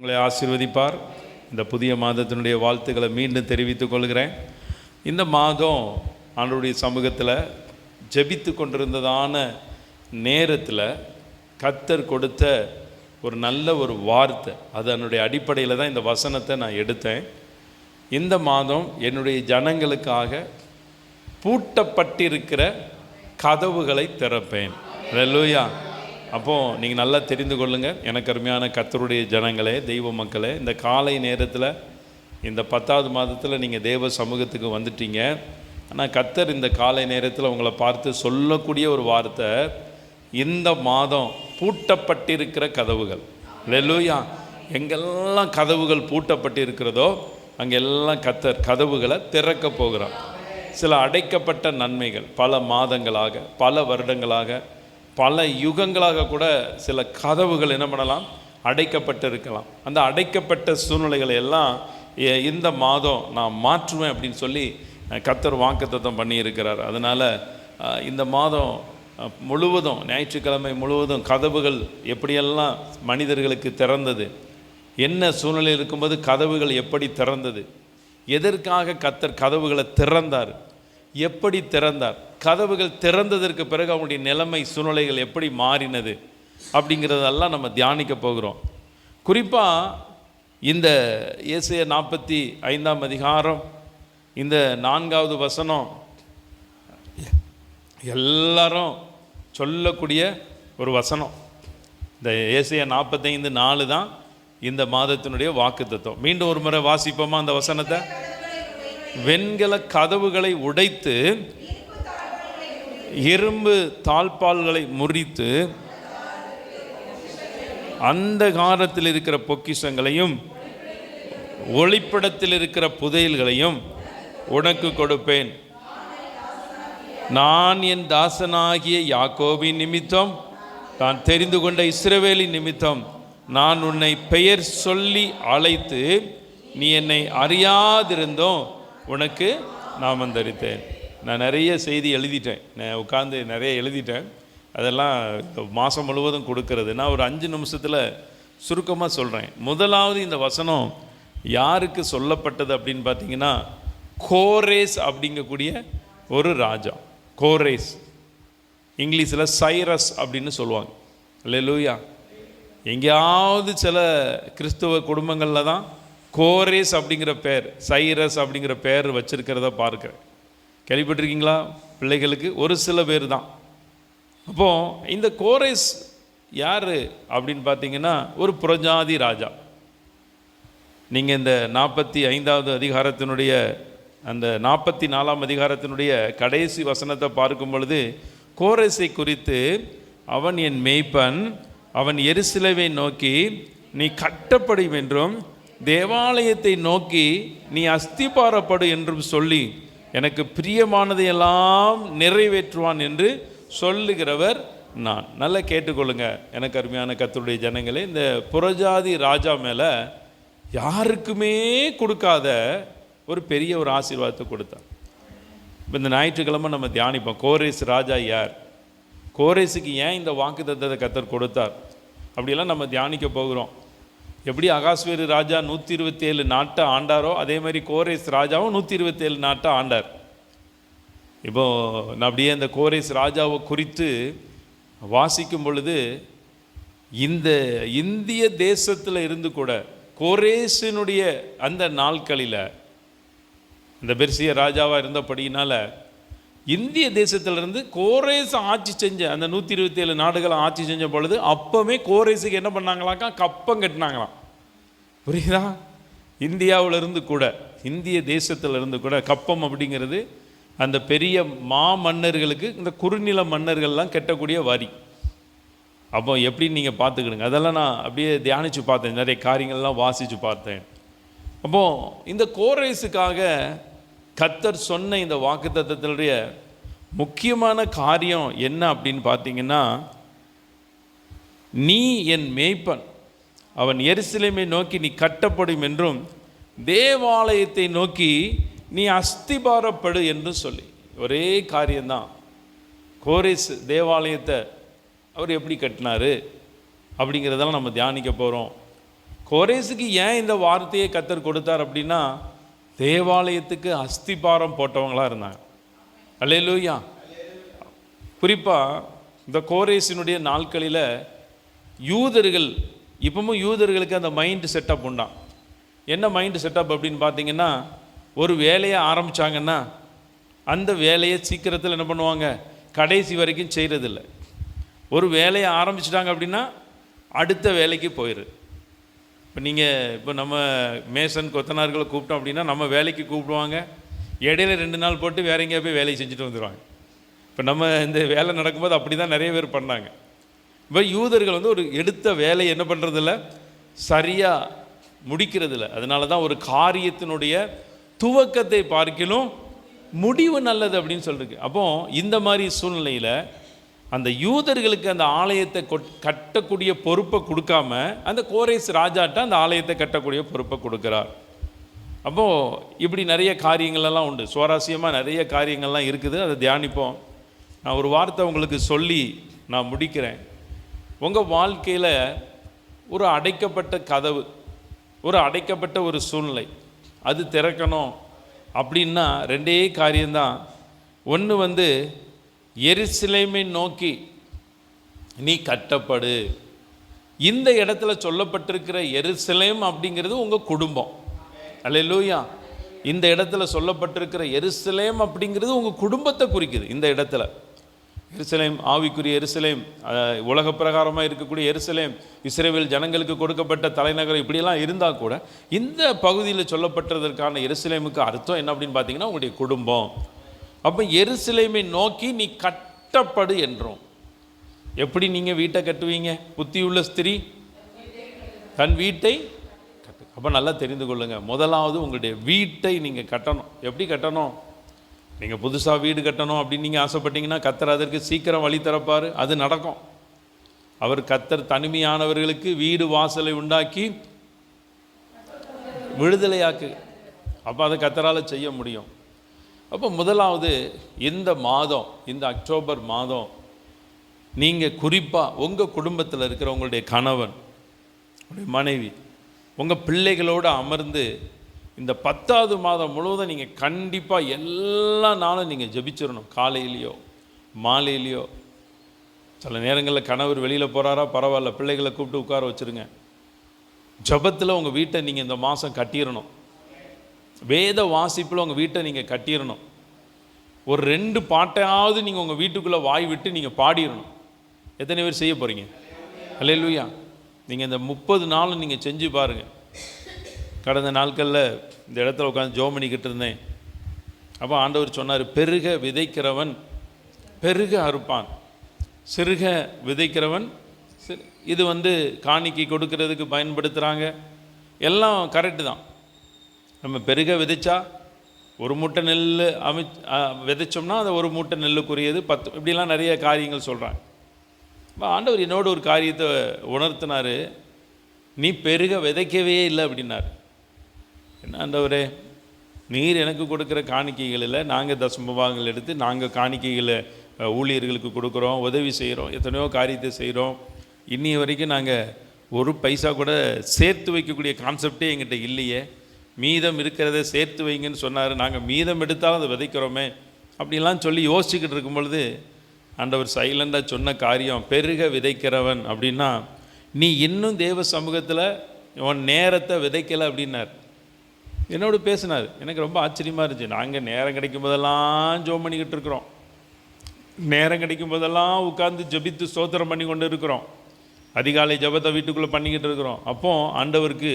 உங்களை ஆசிர்வதிப்பார். இந்த புதிய மாதத்தினுடைய வாழ்த்துக்களை மீண்டும் தெரிவித்துக் கொள்கிறேன். இந்த மாதம் ஆண்டவருடைய சமூகத்தில் ஜெபித்து கொண்டிருந்ததான நேரத்தில் கத்தர் கொடுத்த ஒரு நல்ல ஒரு வார்த்தை அது அதனுடைய அடிப்படையில் தான் இந்த வசனத்தை நான் எடுத்தேன். இந்த மாதம் என்னுடைய ஜனங்களுக்காக பூட்டப்பட்டிருக்கிற கதவுகளை திறப்பேன். லூயா அப்போது நீங்கள் நல்லா தெரிந்து கொள்ளுங்கள் எனக்கு அருமையான கத்தருடைய ஜனங்களே தெய்வ மக்களே இந்த காலை நேரத்தில் இந்த பத்தாவது மாதத்தில் நீங்கள் தேவ சமூகத்துக்கு வந்துட்டீங்க. ஆனால் கத்தர் இந்த காலை நேரத்தில் உங்களை பார்த்து சொல்லக்கூடிய ஒரு வார்த்தை இந்த மாதம் பூட்டப்பட்டிருக்கிற கதவுகள். லெலூயா எங்கெல்லாம் கதவுகள் பூட்டப்பட்டிருக்கிறதோ அங்கெல்லாம் கத்தர் கதவுகளை திறக்க போகிறார். சில அடைக்கப்பட்ட நன்மைகள் பல மாதங்களாக பல வருடங்களாக பல யுகங்களாக கூட சில கதவுகள் என்ன பண்ணலாம்? அடைக்கப்பட்டு இருக்கலாம் அந்த அடைக்கப்பட்ட சூழ்நிலைகளை எல்லாம் எ- இந்த மாதம் நான் மாற்றுவேன் அப்படின்னு சொல்லி கத்தர் வாக்குத்தத்தம் பண்ணியிருக்கிறார். அதனால் இந்த மாதம் முழுவதும் ஞாயிற்றுக்கிழமை முழுவதும் கதவுகள் எப்படியெல்லாம் மனிதர்களுக்கு திறந்தது? என்ன சூழ்நிலை இருக்கும்போது கதவுகள் எப்படி திறந்தது? எதற்காக கத்தர் கதவுகளை திறந்தார்? எப்படி திறந்தார்? கதவுகள் திறந்ததற்கு பிறகு அவங்களுடைய நிலைமை சூழ்நிலைகள் எப்படி மாறினது அப்படிங்கிறதெல்லாம் நம்ம தியானிக்க போகிறோம். குறிப்பாக இந்த இயேசைய நாற்பத்தி ஐந்தாம் அதிகாரம் இந்த நான்காவது வசனம் எல்லாரும் சொல்லக்கூடிய ஒரு வசனம். இந்த ஏசைய நாற்பத்தைந்து நாலு தான் இந்த மாதத்தினுடைய வாக்குத்தத்தம் மீண்டும் ஒரு முறை வாசிப்போமா அந்த வசனத்தை? வெண்கல கதவுகளை உடைத்து இரும்பு தாழ்பால்களை முறித்து அந்த காரத்தில் இருக்கிற பொக்கிஷங்களையும் ஒளிப்படத்தில் இருக்கிற புதையல்களையும் உனக்கு கொடுப்பேன். நான் என் தாசனாகிய யாக்கோபின் நிமித்தம் நான் தெரிந்து கொண்ட இஸ்ரவேலின் நிமித்தம் நான் உன்னை பெயர் சொல்லி அழைத்து நீ என்னை அறியாதிருந்தோம் உனக்கு நாமம் தரித்தேன் நான் நிறைய செய்தி எழுதிட்டேன். நான் உட்காந்து நிறைய எழுதிட்டேன். அதெல்லாம் மாதம் முழுவதும் கொடுக்கறது. நான் ஒரு அஞ்சு நிமிஷத்தில் சுருக்கமாக சொல்கிறேன் முதலாவது இந்த வசனம் யாருக்கு சொல்லப்பட்டது அப்படின்னு பார்த்தீங்கன்னா கோரேஸ் அப்படிங்கக்கூடிய ஒரு ராஜா. கோரேஸ். இங்கிலீஷில் சைரஸ் அப்படின்னு சொல்லுவாங்க. லூயா எங்கேயாவது சில கிறிஸ்துவ குடும்பங்களில் தான் கோரேஸ் அப்படிங்கிற பேர் சைரஸ் அப்படிங்கிற பேர் வச்சுருக்கிறத பார்க்குறேன். கேள்விப்பட்டிருக்கீங்களா? பிள்ளைகளுக்கு ஒரு சில பேர் தான். அப்போது இந்த கோரேஸ் யார் அப்படின்னு பார்த்தீங்கன்னா ஒரு புரஜாதி ராஜா. நீங்கள் இந்த நாற்பத்தி ஐந்தாவது அதிகாரத்தினுடைய அந்த நாற்பத்தி நாலாம் அதிகாரத்தினுடைய கடைசி வசனத்தை பார்க்கும் பொழுது கோரைஸை குறித்து அவன் என் மெய்ப்பன் அவன் எரிசிலவை நோக்கி நீ கட்டப்படும் என்றும் தேவாலயத்தை நோக்கி நீ அஸ்திபாரப்படு என்றும் சொல்லி எனக்கு பிரியமானதையெல்லாம் நிறைவேற்றுவான் என்று சொல்லுகிறவர் நான். நல்லா கேட்டுக்கொள்ளுங்க எனக்கு அருமையான கத்தருடைய ஜனங்களே. இந்த புறஜாதி ராஜா மேலே யாருக்குமே கொடுக்காத ஒரு பெரிய ஒரு ஆசீர்வாதத்தை கொடுத்தார் இப்போ இந்த ஞாயிற்றுக்கிழமை நம்ம தியானிப்போம். கோரேஸ் ராஜா யார்? கோரேஸுக்கு ஏன் இந்த வாக்கு தத்தத்தை கத்தர் கொடுத்தார்? அப்படியெல்லாம் நம்ம தியானிக்க போகிறோம். எப்படி அகாஸ்வேரு ராஜா நூற்றி இருபத்தேழு நாட்டை ஆண்டாரோ அதே மாதிரி கோரேஸ் ராஜாவும் நூற்றி இருபத்தேழு நாட்டை ஆண்டார். இப்போ நான் அப்படியே அந்த கோரேஸ் ராஜாவை குறித்து வாசிக்கும் பொழுது இந்த இந்திய தேசத்தில் இருந்து கூட கோரேசினுடைய அந்த நாட்களில் இந்த பெர்சிய ராஜாவாக இருந்தபடியினால் இந்திய தேசத்திலிருந்து கோரேஸ் ஆட்சி செஞ்ச அந்த நூற்றி இருபத்தி ஏழு நாடுகளை ஆட்சி செஞ்ச பொழுது அப்போவே கோரேஸுக்கு என்ன பண்ணாங்களாக்கா? கப்பம் கட்டினாங்களாம். புரியுதா? இந்தியாவிலிருந்து கூட இந்திய தேசத்திலிருந்து கூட கப்பம் அப்படிங்கிறது அந்த பெரிய மா மன்னர்களுக்கு இந்த குறுநில மன்னர்கள்லாம் கட்டக்கூடிய வரி. அப்போ எப்படின்னு நீங்கள் பார்த்துக்கிடுங்க. அதெல்லாம் நான் அப்படியே தியானித்து பார்த்தேன். நிறைய காரியங்கள்லாம் வாசித்து பார்த்தேன். அப்போது இந்த கோரேஸுக்காக கத்தர் சொன்ன இந்த வாக்குத்தத்தத்தினுடைய முக்கியமான காரியம் என்ன அப்படின்னு பார்த்தீங்கன்னா நீ என் மேய்ப்பன். அவன் எருசலேமை நோக்கி நீ கட்டப்படும் என்றும் தேவாலயத்தை நோக்கி நீ அஸ்திபாரப்படு என்றும் சொல்லி. ஒரே காரியம்தான். கோரிஸ் தேவாலயத்தை அவர் எப்படி கட்டினாரு அப்படிங்கிறதெல்லாம் நம்ம தியானிக்க போகிறோம் கோரேஸுக்கு ஏன் இந்த வார்த்தையை கத்தர் கொடுத்தார் அப்படின்னா தேவாலயத்துக்கு அஸ்திபாரம் போட்டவங்களா இருந்தாங்க. அல்லேலூயா. குறிப்பாக இந்த கோரேசினுடைய நாட்களில் யூதர்கள் இப்பவும் யூதர்களுக்கு அந்த மைண்டு செட்டப் உண்டாம் என்ன மைண்டு செட்டப் அப்படின்னு பார்த்தீங்கன்னா ஒரு வேலையை ஆரம்பிச்சாங்கன்னா அந்த வேலையை சீக்கிரத்தில் என்ன பண்ணுவாங்க? கடைசி வரைக்கும் செய்கிறதில்ல ஒரு வேலையை ஆரம்பிச்சிட்டாங்க அப்படின்னா அடுத்த வேலைக்கு போயிடு இப்போ நீங்கள் இப்போ நம்ம மேசன் கொத்தனார்களை கூப்பிட்டோம் அப்படின்னா நம்ம வேலைக்கு கூப்பிடுவாங்க. இடையில ரெண்டு நாள் போட்டு வேற எங்கேயா போய் வேலையை செஞ்சுட்டு வந்துடுவாங்க இப்போ நம்ம இந்த வேலை நடக்கும்போது அப்படி தான் நிறைய பேர் பண்ணாங்க. இப்போ யூதர்கள் வந்து ஒரு எடுத்த வேலையை என்ன பண்ணுறதில்ல சரியாக முடிக்கிறதில்ல. அதனால தான் ஒரு காரியத்தினுடைய துவக்கத்தை பார்க்கிலும் முடிவு நல்லது அப்படின்னு சொல்லிருக்கு. அப்போ இந்த மாதிரி சூழ்நிலையில் அந்த யூதர்களுக்கு அந்த ஆலயத்தை கொட்- கட்டக்கூடிய பொறுப்பை கொடுக்காம அந்த கோரேஸ் ராஜாட்ட அந்த ஆலயத்தை கட்டக்கூடிய பொறுப்பை கொடுக்குறார். அப்போது இப்படி நிறைய காரியங்களெல்லாம் உண்டு. சுவாரஸ்யமாக நிறைய காரியங்கள்லாம் இருக்குது. அதை தியானிப்போம். நான் ஒரு வார்த்தை உங்களுக்கு சொல்லி நான் முடிக்கிறேன். உங்கள் வாழ்க்கையில் ஒரு அடைக்கப்பட்ட கதவு ஒரு அடைக்கப்பட்ட ஒரு சூழ்நிலை அது திறக்கணும் அப்படின்னா ரெண்டே காரியம்தான். ஒன்று வந்து எருசலேமை நோக்கி நீ கட்டப்படு. இந்த இடத்துல சொல்லப்பட்டிருக்கிற எருசலேம் அப்படிங்கிறது உங்கள் குடும்பம். அல்லையா இந்த இடத்துல சொல்லப்பட்டிருக்கிற எருசலேம் அப்படிங்கிறது உங்கள் குடும்பத்தை குறிக்குது இந்த இடத்துல. எருசலேம் ஆவிக்குரிய எருசலேம் உலக பிரகாரமாக இருக்கக்கூடிய எருசலேம் இஸ்ரேல் ஜனங்களுக்கு கொடுக்கப்பட்ட தலைநகரம் இப்படியெல்லாம் இருந்தால் கூட இந்த பகுதியில் சொல்லப்பட்டதற்கான எருசலேமுக்கு அர்த்தம் என்ன அப்படின்னு பார்த்தீங்கன்னா உங்களுடைய குடும்பம். அப்போ எருசலேமை நோக்கி நீ கட்டப்படு என்றோம். எப்படி நீங்கள் வீட்டை கட்டுவீங்க? புத்தியுள்ள ஸ்திரீ. தன் வீட்டை கட்டு. அப்போ நல்லா தெரிந்து கொள்ளுங்கள் முதலாவது உங்களுடைய வீட்டை நீங்கள் கட்டணும். எப்படி கட்டணும்? நீங்கள் புதுசாக வீடு கட்டணும் அப்படின்னு நீங்கள் ஆசைப்பட்டீங்கன்னா கத்தர் அதற்கு சீக்கிரம் வழி திறப்பார். அது நடக்கும். அவர் கத்தர் தனிமையானவர்களுக்கு வீடு வாசலை உண்டாக்கி விடுதலையாக்கு. அப்போ அதை கத்தரால் செய்ய முடியும். அப்போ முதலாவது இந்த மாதம் இந்த அக்டோபர் மாதம் நீங்கள் குறிப்பாக உங்கள் குடும்பத்தில் இருக்கிற உங்களுடைய கணவன் உங்களுடைய மனைவி உங்கள் பிள்ளைகளோடு அமர்ந்து இந்த பத்தாவது மாதம் முழுவதும் நீங்கள் கண்டிப்பாக எல்லா நாளும் நீங்கள் ஜெபிச்சிடணும் காலையிலையோ மாலையிலையோ. சில நேரங்களில் கணவர் வெளியில் போகிறாரா பரவாயில்ல பிள்ளைகளை கூப்பிட்டு உட்கார வச்சுருங்க. ஜெபத்தில் உங்கள் வீட்டை நீங்கள் இந்த மாதம் கட்டிடணும் வேத வாசிப்பில் உங்கள் வீட்டை நீங்கள் கட்டிடணும். ஒரு ரெண்டு பாட்டையாவது நீங்கள் உங்கள் வீட்டுக்குள்ளே வாய் விட்டு நீங்கள் பாடிடணும். எத்தனை பேர் செய்ய போகிறீங்க அல்லேலூயா நீங்கள் இந்த முப்பது நாளும் நீங்கள் செஞ்சு பாருங்கள் கடந்த நாட்களில் இந்த இடத்துல உட்காந்து ஜோ பண்ணிக்கிட்டு இருந்தேன். அப்போ ஆண்டவர் சொன்னார் பெருக விதைக்கிறவன் பெருக அறுப்பான். சிறுக விதைக்கிறவன் இது வந்து காணிக்கை கொடுக்கறதுக்கு பயன்படுத்துகிறாங்க எல்லாம் கரெக்டு தான். நம்ம பெருக விதைச்சா ஒரு மூட்டை நெல் அமி விதைச்சோம்னா அந்த ஒரு மூட்டை நெல்லுக்குரியது பத்து இப்படிலாம் நிறைய காரியங்கள் சொல்கிறாங்க இப்போ ஆண்டவர் என்னோட ஒரு காரியத்தை உணர்த்தினார். நீ பெருக விதைக்கவே இல்லை அப்படின்னார். என்ன ஆண்டவரே நீர் எனக்கு கொடுக்குற காணிக்கைகளில் நாங்கள் தசமபாகங்கள் எடுத்து நாங்கள் காணிக்கைகளை ஊழியர்களுக்கு கொடுக்குறோம் உதவி செய்கிறோம் எத்தனையோ காரியத்தை செய்கிறோம். இன்னி வரைக்கும் நாங்கள் ஒரு பைசா கூட சேர்த்து வைக்கக்கூடிய கான்செப்டே எங்கிட்ட இல்லையே. மீதம் இருக்கிறத சேர்த்து வைங்கன்னு சொன்னார். நாங்கள் மீதம் எடுத்தாலும் அதை விதைக்கிறோமே. அப்படிலாம் சொல்லி யோசிச்சுக்கிட்டு இருக்கும் பொழுது ஆண்டவர் சைலண்டாக சொன்ன காரியம் பெருக விதைக்கிறவன் அப்படின்னா நீ இன்னும் தேவ சமூகத்தில் உன் நேரத்தை விதைக்கலை அப்படின்னார். என்னோடு பேசினார். எனக்கு ரொம்ப ஆச்சரியமாக இருந்துச்சு. நாங்கள் நேரம் கிடைக்கும் போதெல்லாம் ஜோம் பண்ணிக்கிட்டு இருக்கிறோம். நேரம் கிடைக்கும் போதெல்லாம் உட்காந்து ஜெபித்து சோத்திரம் பண்ணி கொண்டு இருக்கிறோம். அதிகாலை ஜெபத்தை வீட்டுக்குள்ளே பண்ணிக்கிட்டு இருக்கிறோம். அப்போது ஆண்டவருக்கு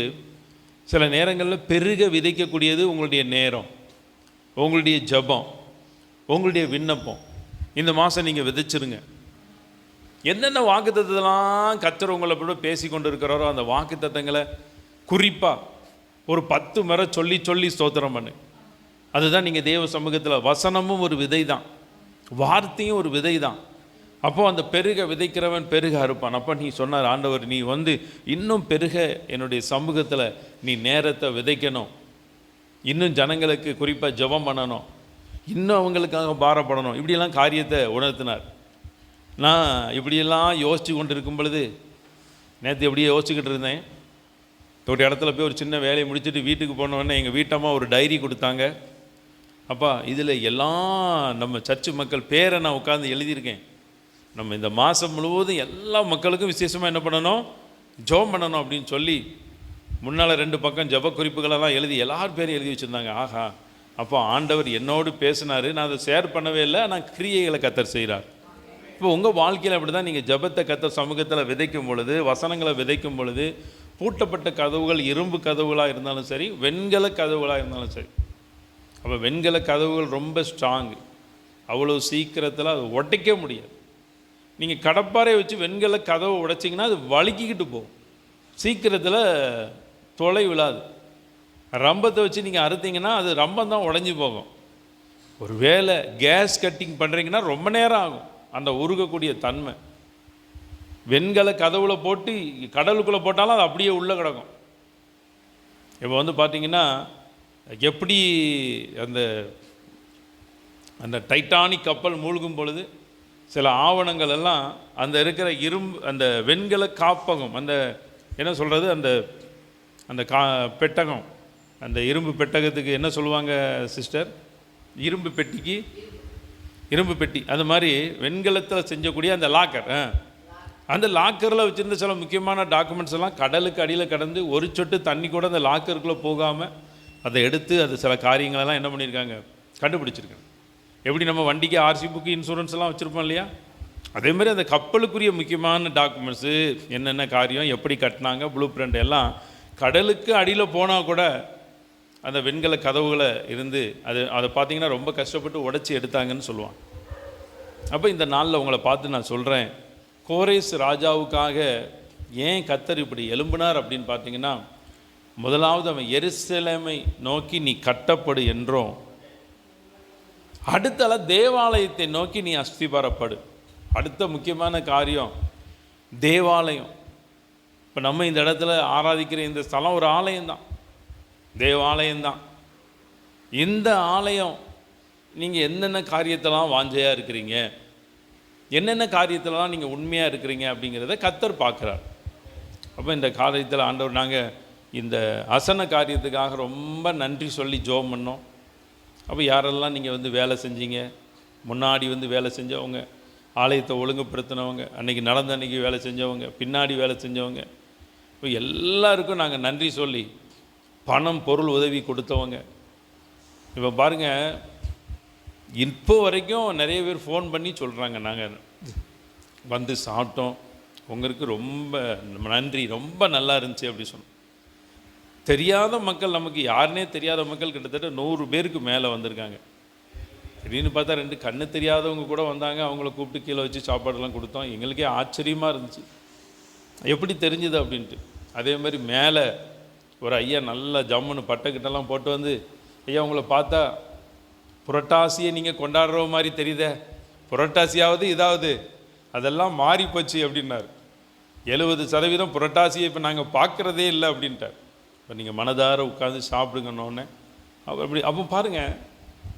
சில நேரங்களில் பெருக விதைக்கக்கூடியது உங்களுடைய நேரம் உங்களுடைய ஜெபம் உங்களுடைய விண்ணப்பம். இந்த மாதம் நீங்கள் விதைச்சிருங்க. என்னென்ன வாக்குத்தத்தெல்லாம் கத்தர் உங்களை கூட பேசி கொண்டு இருக்கிறாரோ அந்த வாக்குத்தத்தங்களை குறிப்பாக ஒரு பத்து முறை சொல்லி சொல்லி ஸ்தோத்திரம் பண்ணு. அதுதான் நீங்கள் தேவ சமூகத்தில் வசனமும் ஒரு விதை தான் வார்த்தையும் ஒரு விதை தான் அப்போ அந்த பெருக விதைக்கிறவன் பெருக அறுப்பான். அப்போ நீ சொன்னார் ஆண்டவர் நீ வந்து இன்னும் பெருக என்னுடைய சமூகத்தில் நீ நேரத்தை விதைக்கணும். இன்னும் ஜனங்களுக்கு குறிப்பாக ஜெபம் பண்ணணும். இன்னும் அவங்களுக்காக பாரப்படணும். இப்படியெல்லாம் காரியத்தை உணர்த்தினார். நான் இப்படியெல்லாம் யோசித்து கொண்டு இருக்கும் பொழுது நேற்று எப்படியே யோசிச்சுக்கிட்டு இருந்தேன். ஒரு இடத்துல போய் ஒரு சின்ன வேலையை முடிச்சுட்டு வீட்டுக்கு போனோடனே எங்கள் வீட்டம்மா ஒரு டைரி கொடுத்தாங்க. அப்பா இதில் எல்லாம் நம்ம சர்ச்சு மக்கள் பேரை நான் உட்காந்து எழுதியிருக்கேன். நம்ம இந்த மாதம் முழுவதும் எல்லா மக்களுக்கும் விசேஷமாக என்ன பண்ணணும்? ஜெபம் பண்ணணும் அப்படின்னு சொல்லி முன்னால் ரெண்டு பக்கம் ஜெப குறிப்புகளெல்லாம் எழுதி எல்லார் பேரும் எழுதி வச்சுருந்தாங்க. ஆஹா. அப்போ ஆண்டவர் என்னோடு பேசினார். நான் அதை ஷேர் பண்ணவே இல்லை. ஆனால் கிரியைகளை கத்தர் செய்கிறார் இப்போ உங்கள் வாழ்க்கையில் அப்படி தான் நீங்கள் ஜெபத்தை கத்தர் சமூகத்தில் விதைக்கும் பொழுது வசனங்களை விதைக்கும் பொழுது பூட்டப்பட்ட கதவுகள் இரும்பு கதவுகளாக இருந்தாலும் சரி வெண்கல கதவுகளாக இருந்தாலும் சரி. அப்போ வெண்கல கதவுகள் ரொம்ப ஸ்ட்ராங்கு அவ்வளோ சீக்கிரத்தில் அது உடைக்க முடியாது. நீங்கள் கடப்பாறையை வச்சு வெண்கல கதவை உடைச்சிங்கன்னா அது வழுக்கிக்கிட்டு போகும். சீக்கிரத்தில் தொலை விழாது. ரம்பத்தை வச்சு நீங்கள் அறுத்தீங்கன்னா அது ரம்பம் தான் உடஞ்சி போகும். ஒரு வேளை கேஸ் கட்டிங் பண்ணுறீங்கன்னா ரொம்ப நேரம் ஆகும். அந்த உருகக்கூடிய தன்மை. வெண்கல கதவுல போட்டு கடலுக்குள்ளே போட்டாலும் அது அப்படியே உள்ளே கிடக்கும். இப்போ வந்து பார்த்தீங்கன்னா எப்படி அந்த அந்த டைட்டானிக் கப்பல் மூழ்கும் பொழுது சில ஆவணங்கள் எல்லாம் அந்த இருக்கிற இரும்பு அந்த வெண்கல காப்பகம் அந்த என்ன சொல்கிறது அந்த அந்த கா பெட்டகம். அந்த இரும்பு பெட்டகத்துக்கு என்ன சொல்லுவாங்க சிஸ்டர்? இரும்பு பெட்டிக்கு? இரும்பு பெட்டி. அது மாதிரி வெண்கலத்தில் செஞ்சக்கூடிய அந்த லாக்கர் அந்த லாக்கரில் வச்சுருந்த சில முக்கியமான டாக்குமெண்ட்ஸ் எல்லாம் கடலுக்கு அடியில் கடந்து ஒரு சொட்டு தண்ணி கூட அந்த லாக்கருக்குள்ளே போகாமல் அதை எடுத்து அது சில காரியங்களெல்லாம் என்ன பண்ணியிருக்காங்க கண்டுபிடிச்சிருக்காங்க. எப்படி நம்ம வண்டிக்கு ஆர்சி புக்கு இன்சூரன்ஸ் எல்லாம் வச்சுருப்போம் இல்லையா? அதே மாதிரி அந்த கப்பலுக்குரிய முக்கியமான டாக்குமெண்ட்ஸு என்னென்ன காரியம் எப்படி கட்டினாங்க ப்ளூ பிரிண்ட் எல்லாம் கடலுக்கு அடியில் போனால் கூட அந்த வெண்கல கதவுகளை இருந்து அது அதை பார்த்தீங்கன்னா ரொம்ப கஷ்டப்பட்டு உடைச்சி எடுத்தாங்கன்னு சொல்லுவான் அப்போ இந்த நாளில் உங்களை பார்த்து நான் சொல்கிறேன் கோரேஸ் ராஜாவுக்காக ஏன் கத்தர் இப்படி எலும்பினார் அப்படின்னு பார்த்தீங்கன்னா முதலாவது அவன் எருசலேமை நோக்கி நீ கட்டப்படு என்றும் அடுத்தால தேவாலயத்தை நோக்கி நீ அஸ்திபாரப்படு அடுத்த முக்கியமான காரியம் தேவாலயம். இப்போ நம்ம இந்த இடத்துல ஆராதிக்கிற இந்த ஸ்தலம் ஒரு ஆலயம்தான் தேவாலயம்தான் இந்த ஆலயம் நீங்கள் என்னென்ன காரியத்தெல்லாம் வாஞ்சையாக இருக்கிறீங்க? என்னென்ன காரியத்திலலாம் நீங்கள் உண்மையாக இருக்கிறீங்க அப்படிங்கிறத கத்தர் பார்க்குறார். அப்போ இந்த காரியத்தில் ஆண்டவர் நாங்கள் இந்த அசன காரியத்துக்காக ரொம்ப நன்றி சொல்லி ஜோம் பண்ணோம். அப்போ யாரெல்லாம் நீங்கள் வந்து வேலை செஞ்சீங்க? முன்னாடி வந்து வேலை செஞ்சவங்க ஆலயத்தை ஒழுங்குபடுத்தினவங்க அன்றைக்கி நடந்த அன்றைக்கி வேலை செஞ்சவங்க பின்னாடி வேலை செஞ்சவங்க. இப்போ எல்லாருக்கும் நாங்கள் நன்றி சொல்லி பணம் பொருள் உதவி கொடுத்தவங்க. இப்போ பாருங்கள் இப்போ வரைக்கும் நிறைய பேர் ஃபோன் பண்ணி சொல்கிறாங்க நாங்கள் வந்து சாப்பிட்டோம். உங்களுக்கு ரொம்ப நன்றி. ரொம்ப நல்லா இருந்துச்சு அப்படி சொன்னோம். தெரியாத மக்கள் நமக்கு யாருனே தெரியாத மக்கள் கிட்டத்தட்ட நூறு பேருக்கு மேலே வந்திருக்காங்க. திடீர்னு பார்த்தா ரெண்டு கண்ணு தெரியாதவங்க கூட வந்தாங்க அவங்கள கூப்பிட்டு கீழே வச்சு சாப்பாடெல்லாம் கொடுத்தோம். எங்களுக்கே ஆச்சரியமாக இருந்துச்சு. எப்படி தெரிஞ்சுது அப்படின்ட்டு. அதே மாதிரி மேலே ஒரு ஐயா நல்ல ஜம்முன்னு பட்டைக்கிட்டெல்லாம் போட்டு வந்து ஐயா உங்களை பார்த்தா புரட்டாசியை நீங்கள் கொண்டாடுற மாதிரி தெரியுதே. புரட்டாசியாவது இதாவது. அதெல்லாம் மாறி போச்சு அப்படின்னார். எழுபது சதவீதம் புரட்டாசியை இப்போ நாங்கள் பார்க்குறதே இல்லை அப்படின்ட்டார். இப்போ நீங்கள் மனதார உட்காந்து சாப்பிடுங்கன்னொன்னே அப்போ அப்படி அப்போ பாருங்கள்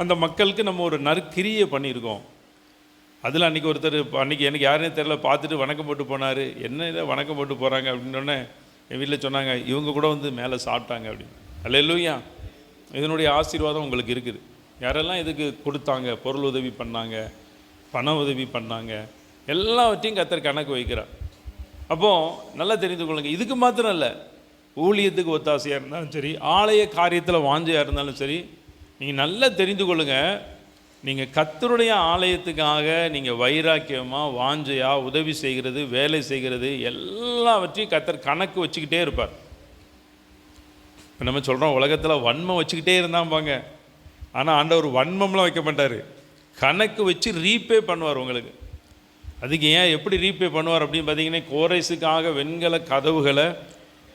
அந்த மக்களுக்கு நம்ம ஒரு நற்கிரியை பண்ணியிருக்கோம். அதில் அன்றைக்கி ஒருத்தர் அன்றைக்கி எனக்கு யாருனே தெரில பார்த்துட்டு வணக்கம் போட்டு போனார். என்ன இதை வணக்கம் போட்டு போகிறாங்க அப்படின்னோடனே என் வீட்டில் சொன்னாங்க இவங்க கூட வந்து மேலே சாப்பிட்டாங்க அப்படின்னு. அல்ல இதனுடைய ஆசீர்வாதம் உங்களுக்கு இருக்குது. யாரெல்லாம் இதுக்கு கொடுத்தாங்க பொருள் உதவி பண்ணாங்க பண உதவி பண்ணாங்க எல்லாவற்றையும் கத்தர் கணக்கு வைக்கிறார் அப்போது நல்லா தெரிந்து கொள்ளுங்க இதுக்கு மாத்திரம் இல்லை ஊழியத்துக்கு ஒத்தாசையாக இருந்தாலும் சரி ஆலய காரியத்தில் வாஞ்சையாக இருந்தாலும் சரி நீங்கள் நல்லா தெரிந்து கொள்ளுங்கள் நீங்கள் கத்தருடைய ஆலயத்துக்காக நீங்கள் வைராக்கியமாக வாஞ்சையாக உதவி செய்கிறது வேலை செய்கிறது எல்லாவற்றையும் கத்தர் கணக்கு வச்சுக்கிட்டே இருப்பார். இப்போ நம்ம சொல்கிறோம் உலகத்தில் வன்மம் வச்சுக்கிட்டே இருந்தாம்பாங்க ஆனால் ஆண்டவர் வன்மம்லாம் வைக்க மாட்டார். கணக்கு வச்சு ரீபே பண்ணுவார் உங்களுக்கு. அதுக்கு ஏன் எப்படி ரீபே பண்ணுவார் அப்படின்னு பார்த்தீங்கன்னா கோரைஸுக்காக வெண்கல கதவுகளை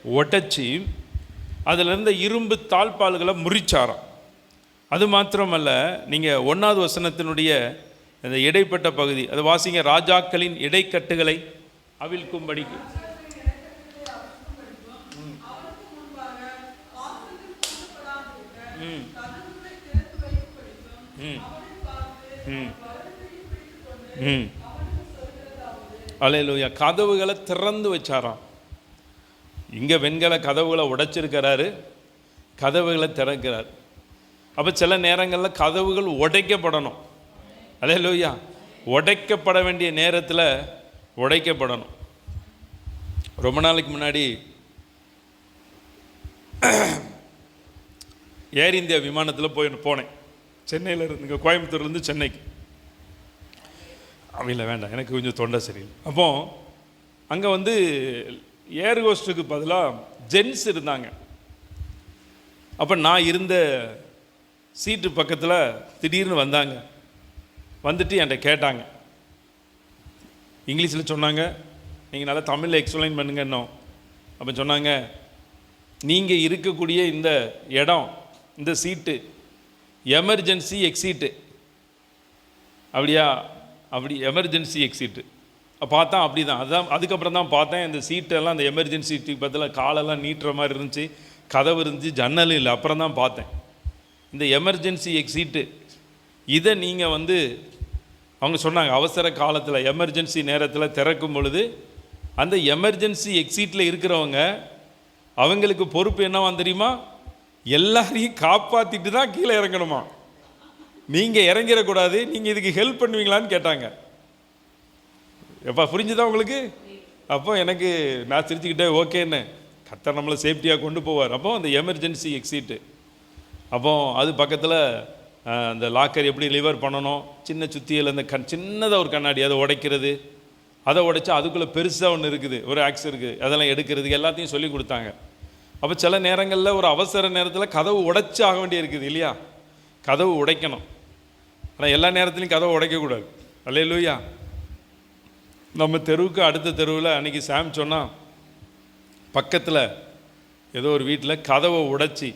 ஒட்டச்சி அதில் இருந்த இரும்பு தாழ்பால்களை முறிச்சாராம் அது மாத்திரமல்ல நீங்கள் ஒன்றாவது வசனத்தினுடைய இந்த இடைப்பட்ட பகுதி அது வாசிங்க ராஜாக்களின் இடைக்கட்டுகளை அவிழ்க்கும்படிக்கு ம் ம் ம் ம் கதவுகளை திறந்து வச்சாராம் இங்கே வெண்கல கதவுகளை உடைச்சிருக்கிறாரு கதவுகளை திறக்கிறார். அப்போ சில நேரங்களில் கதவுகள் உடைக்கப்படணும். அதே லோய்யா உடைக்கப்பட வேண்டிய நேரத்தில் உடைக்கப்படணும். ரொம்ப நாளைக்கு முன்னாடி ஏர் இந்தியா விமானத்தில் போய் போனேன். சென்னையில் இருந்து இங்கே கோயம்புத்தூர்லேருந்து சென்னைக்கு. அவையில் வேண்டாம் எனக்கு கொஞ்சம் தொண்டை சரியில்லை. அப்போது அங்கே வந்து ஏர் ஹோஸ்டுக்கு பதிலாக ஜென்ஸ் இருந்தாங்க. அப்போ நான் இருந்த சீட்டு பக்கத்தில் திடீர்னு வந்தாங்க. வந்துட்டு என்கிட்ட கேட்டாங்க. இங்கிலீஷில் சொன்னாங்க நீங்கள் நல்லா தமிழில் எக்ஸ்பிளைன் பண்ணுங்க இன்னும் அப்போ சொன்னாங்க நீங்கள் இருக்கக்கூடிய இந்த இடம் இந்த சீட்டு எமர்ஜென்சி எக்ஸிட்டு அப்படியா? அப்படி எமர்ஜென்சி எக்ஸிட்டு பார்த்தா அப்படி தான் அதுதான் அதுக்கப்புறம் தான் பார்த்தேன் இந்த சீட்டெல்லாம் அந்த எமர்ஜென்சி சீட்டுக்கு பதிலாக காலெல்லாம் நீட்டுற மாதிரி இருந்துச்சு. கதவு இருந்துச்சு ஜன்னல் இல்லை. அப்புறம் தான் பார்த்தேன். இந்த எமர்ஜென்சி சீட்டு இதை நீங்கள் வந்து அவங்க சொன்னாங்க அவசர காலத்தில் எமர்ஜென்சி நேரத்தில் திறக்கும் பொழுது அந்த எமர்ஜென்சி எக்ஸிட்டில் இருக்கிறவங்க அவங்களுக்கு பொறுப்பு என்னவா தெரியுமா? எல்லாரையும் காப்பாற்றிட்டு தான் கீழே இறங்கணுமா? நீங்கள் இறங்கிடக்கூடாது நீங்கள் இதுக்கு ஹெல்ப் பண்ணுவீங்களான்னு கேட்டாங்க. எப்பா புரிஞ்சுதா உங்களுக்கு? அப்போ எனக்கு நான் சிரிச்சுக்கிட்டே ஓகேன்னு கத்தர் நம்மளை சேஃப்டியாக கொண்டு போவார். அப்போ அந்த எமர்ஜென்சி எக்ஸிட்டு அப்போ அது பக்கத்தில் அந்த லாக்கர் எப்படி லிவர் பண்ணணும்? சின்ன சுத்தியில் அந்த கண் சின்னதாக ஒரு கண்ணாடி அதை உடைக்கிறது. அதை உடைச்சா அதுக்குள்ளே பெருசாக ஒன்று இருக்குது. ஒரு ஆக்ஸ் இருக்குது. அதெல்லாம் எடுக்கிறதுக்கு எல்லாத்தையும் சொல்லி கொடுத்தாங்க. அப்போ சில நேரங்களில் ஒரு அவசர நேரத்தில் கதவு உடைச்சி ஆக வேண்டிய இருக்குது இல்லையா? கதவு உடைக்கணும். ஆனால் எல்லா நேரத்துலையும் கதவை உடைக்கக்கூடாது அல்லையா லூயா நம்ம தெருவுக்கு அடுத்த தெருவில் அன்றைக்கி சாம் சொன்னால் பக்கத்தில் ஏதோ ஒரு வீட்டில் கதவை உடைச்சி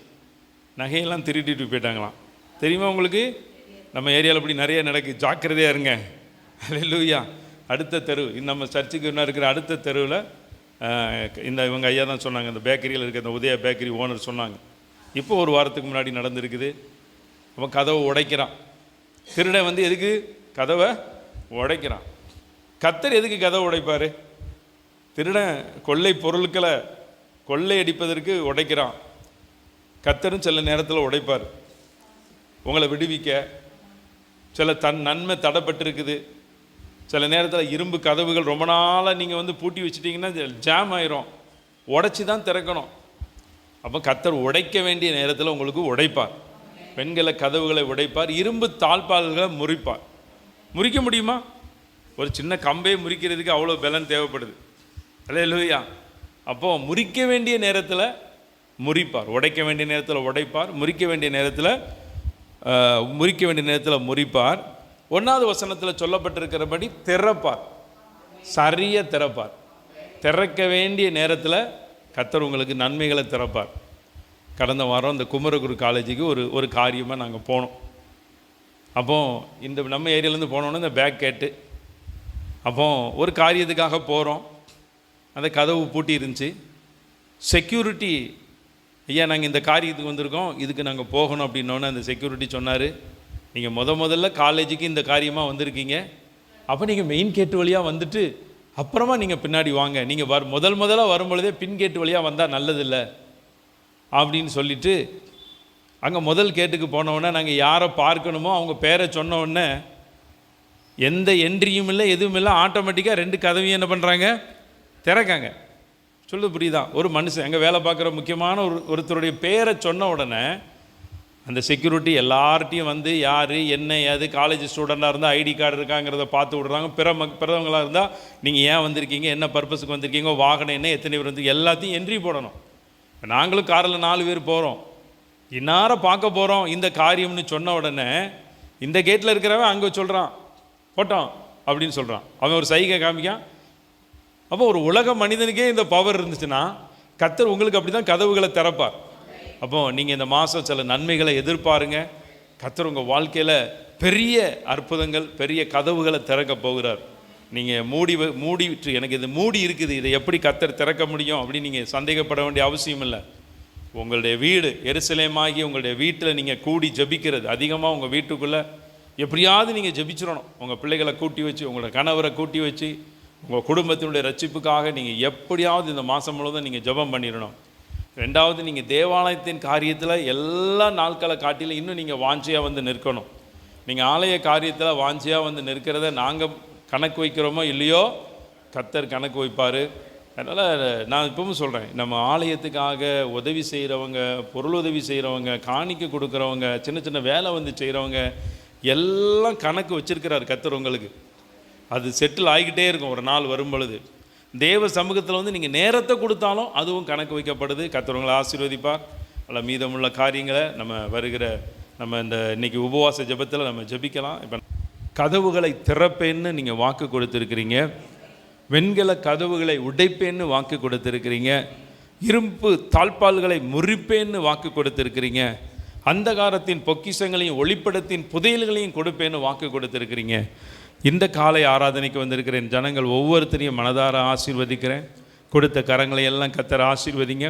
நகையெல்லாம் திருட்டிட்டு போயிட்டாங்களாம். தெரியுமா உங்களுக்கு? நம்ம ஏரியாவில் இப்படி நிறைய நடக்கு. ஜாக்கிரதையாக இருங்க. அல்லேலூயா அடுத்த தெரு. இந்த நம்ம சர்ச்சுக்கு இன்னும் இருக்கிற அடுத்த தெருவில் இந்த இவங்க ஐயா தான் சொன்னாங்க. இந்த பேக்கரியில் இருக்க இந்த உதயா பேக்கரி ஓனர் சொன்னாங்க. இப்போ ஒரு வாரத்துக்கு முன்னாடி நடந்திருக்குது. அவன் கதவை உடைக்கிறான். திருடன் வந்து எதுக்கு? கதவை உடைக்கிறான். கத்தர் எதுக்கு கதவை உடைப்பார்? திருடன் கொள்ளை பொருட்களை கொள்ளை அடிப்பதற்கு உடைக்கிறான். கத்தரும் சில நேரத்தில் உடைப்பார். உங்களை விடுவிக்க. சில தன் நன்மை தடைப்பட்டிருக்குது. சில நேரத்தில் இரும்பு கதவுகள் ரொம்ப நாளாக நீங்கள் வந்து பூட்டி வச்சிட்டிங்கன்னா ஜாம் ஆயிரும். உடைச்சி தான் திறக்கணும். அப்போ கத்தர் உடைக்க வேண்டிய நேரத்தில் உங்களுக்கு உடைப்பார். பெண்களை கதவுகளை உடைப்பார். இரும்பு தாழ்பால்களை முறிப்பார். முறிக்க முடியுமா? ஒரு சின்ன கம்பே முறிக்கிறதுக்கு அவ்வளோ பலன் தேவைப்படுது. அல்ல லூயா அப்போது முறிக்க வேண்டிய நேரத்தில் முறிப்பார். உடைக்க வேண்டிய நேரத்தில் உடைப்பார். முறிக்க வேண்டிய நேரத்தில் முறிக்க வேண்டிய நேரத்தில் முறிப்பார். ஒன்றாவது வசனத்தில் சொல்லப்பட்டிருக்கிறபடி திறப்பார். சரியாக திறப்பார். திறக்க வேண்டிய நேரத்தில் கத்தர் உங்களுக்கு நன்மைகளை திறப்பார். கடந்த வாரம் இந்த குமரகுரு காலேஜுக்கு ஒரு ஒரு காரியமாக நாங்கள் போனோம். அப்போது இந்த நம்ம ஏரியாலேருந்து போனோன்னே இந்த பேக் கேட்டு அப்போ ஒரு காரியத்துக்காக போகிறோம் அந்த கதவு பூட்டி இருந்துச்சு செக்யூரிட்டி ஐயா நாங்கள் இந்த காரியத்துக்கு வந்திருக்கோம். இதுக்கு நாங்கள் போகணும் அப்படின்னோடனே அந்த செக்யூரிட்டி சொன்னார். நீங்கள் முத முதல்ல காலேஜுக்கு இந்த காரியமாக வந்திருக்கீங்க. அப்போ நீங்கள் மெயின் கேட்டு வழியாக வந்துட்டு அப்புறமா நீங்கள் பின்னாடி வாங்க. நீங்கள் வர முதல் முதலாக வரும்பொழுதே பின் கேட்டு வழியாக வந்தால் நல்லதில்லை. அப்படின்னு சொல்லிவிட்டு அங்கே முதல் கேட்டுக்கு போனவுடனே நாங்கள் யாரை பார்க்கணுமோ அவங்க பேரை சொன்ன எந்த என்ட்ரியும் இல்லை எதுவும் இல்லை. ஆட்டோமேட்டிக்காக ரெண்டு கதவையும் என்ன பண்ணுறாங்க திறக்காங்க. சொல்லு புரியுதா? ஒரு மனுஷன் எங்கே வேலை பார்க்குற முக்கியமான ஒரு ஒருத்தருடைய பேரை சொன்ன உடனே அந்த செக்யூரிட்டி எல்லார்ட்டையும் வந்து யார் என்ன ஏது காலேஜ் ஸ்டூடெண்ட்டாக இருந்தால் ஐடி கார்டு இருக்காங்கிறத பார்த்து விடுறாங்க. பிற மக் பிறவங்களாக இருந்தால் நீங்கள் ஏன் வந்திருக்கீங்க? என்ன பர்பஸுக்கு வந்திருக்கீங்க? வாகனம் என்ன எத்தனை பேர் வந்து எல்லாத்தையும் என்ட்ரி போடணும். இப்போ நாங்களும் காரில் நாலு பேர் போகிறோம் இன்னார பார்க்க போகிறோம் இந்த காரியம்னு சொன்ன உடனே இந்த கேட்டில் இருக்கிறவன் அங்கே சொல்கிறான் போட்டோம் அப்படின்னு சொல்கிறான் அவன் ஒரு சைகை காமிக்கான் அப்போ ஒரு உலக மனிதனுக்கே இந்த பவர் இருந்துச்சுன்னா கத்தர் உங்களுக்கு அப்படி தான் கதவுகளை திறப்பார். அப்போ நீங்கள் இந்த மாதம் சில நன்மைகளை எதிர்பாருங்க. கத்தர் உங்கள் வாழ்க்கையில் பெரிய அற்புதங்கள் பெரிய கதவுகளை திறக்க போகிறார். நீங்கள் மூடி வ- மூடிட்டு எனக்கு இது மூடி இருக்குது இதை எப்படி கத்தர் திறக்க முடியும் அப்படின்னு நீங்கள் சந்தேகப்பட வேண்டிய அவசியம் இல்லை. உங்களுடைய வீடு எருசலேமாகி உங்களுடைய வீட்டில் நீங்கள் கூடி ஜெபிக்கிறது. அதிகமாக உங்கள் வீட்டுக்குள்ளே எப்படியாவது நீங்கள் ஜெபிச்சிடணும். உங்கள் பிள்ளைகளை கூட்டி வச்சு உங்களோட கணவரை கூட்டி வச்சு உங்கள் குடும்பத்தினுடைய ரட்சிப்புக்காக நீங்கள் எப்படியாவது இந்த மாதம் முழுவதும் நீங்கள் ஜெபம் பண்ணிடணும். ரெண்டாவது நீங்கள் தேவாலயத்தின் காரியத்தில் எல்லா நாட்களை காட்டிலும் இன்னும் நீங்கள் வாஞ்சியாக வந்து நிற்கணும். நீங்கள் ஆலய காரியத்தில் வாஞ்சியாக வந்து நிற்கிறத நாங்கள் கணக்கு வைக்கிறோமோ இல்லையோ கத்தர் கணக்கு வைப்பார். அதனால் நான் இப்பவும் சொல்கிறேன் நம்ம ஆலயத்துக்காக உதவி செய்கிறவங்க பொருள் உதவி செய்கிறவங்க காணிக்க கொடுக்குறவங்க சின்ன சின்ன வேலை வந்து செய்கிறவங்க எல்லாம் கணக்கு வச்சுருக்கிறார் கத்தர் உங்களுக்கு. அது செட்டில் ஆகிக்கிட்டே இருக்கும் ஒரு நாள் வரும் பொழுது தேவ சமூகத்தில் வந்து நீங்கள் நேரத்தை கொடுத்தாலும் அதுவும் கணக்கு வைக்கப்படுது. கத்தவங்களை ஆசீர்வதிப்பார். அல்ல மீதமுள்ள காரியங்களை நம்ம வருகிற நம்ம இந்த இன்னைக்கு உபவாச ஜெபத்தில் நம்ம ஜெபிக்கலாம். இப்போ கதவுகளை திறப்பேன்னு நீங்கள் வாக்கு கொடுத்துருக்கிறீங்க. வெண்கல கதவுகளை உடைப்பேன்னு வாக்கு கொடுத்துருக்கிறீங்க. இரும்பு தாழ்பால்களை முறிப்பேன்னு வாக்கு கொடுத்துருக்கிறீங்க. அந்தகாரத்தின் பொக்கிஷங்களையும் ஒளிப்படத்தின் புதையல்களையும் கொடுப்பேன்னு வாக்கு கொடுத்துருக்கிறீங்க. இந்த காலை ஆராதனைக்கு வந்திருக்கிறேன். ஜனங்கள் ஒவ்வொருத்தரையும் மனதார ஆசீர்வதிக்கிறேன். கொடுத்த கரங்களை எல்லாம் கத்தர ஆசீர்வதிங்க.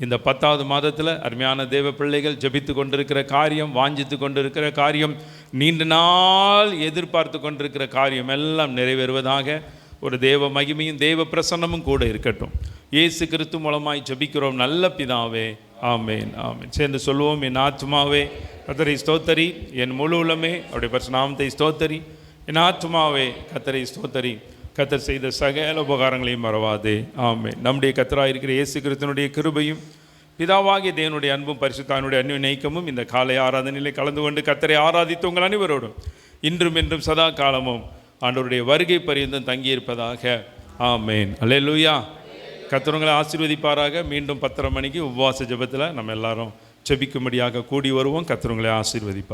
இந்த பத்தாவது மாதத்தில் அருமையான தேவ பிள்ளைகள் ஜபித்து கொண்டிருக்கிற காரியம் வாஞ்சித்து கொண்டிருக்கிற காரியம் நீண்ட நாள் எதிர்பார்த்து கொண்டிருக்கிற காரியம் எல்லாம் நிறைவேறுவதாக ஒரு தேவ மகிமையும் தேவ பிரசன்னமும் கூட இருக்கட்டும். இயேசு கிறிஸ்து மூலமாய் ஜபிக்கிறோம். நல்ல பிதாவே ஆமேன் ஆமேன். சேர்ந்து சொல்லுவோம் என் ஆத்மாவே கத்தரை ஸ்தோத்தரி. என் முழு உலமே அவருடைய பரிசுநாமத்தை ஸ்தோத்தரி. என் ஆத்மாவே கத்தரை ஸ்தோத்தரி. கத்தர் செய்த சகல உபகாரங்களையும் மறவாதே. ஆமே நம்முடைய கத்தராக இருக்கிற இயேசு கிறிஸ்தனுடைய கிருபையும் பிதாவாகிய தேவனுடைய அன்பும் பரிசுத்தானுடைய அன்பு நீக்கமும் இந்த காலை ஆராதனையிலே கலந்து கொண்டு கத்தரை ஆராதித்து உங்கள் அனைவரோடும் இன்றும் என்றும் சதா காலமும் ஆண்டவருடைய வருகை பரியந்தம் தங்கியிருப்பதாக. ஆமேன். அல்லேலூயா. கத்தவங்களை ஆசீர்வதிப்பாராக. மீண்டும் பத்தரை மணிக்கு உபவாச ஜெபத்தில் நம்ம எல்லாரும் ஜெபிக்கும்படியாக கூடி வருவோம். கத்தவங்களை ஆசீர்வதிப்பார்.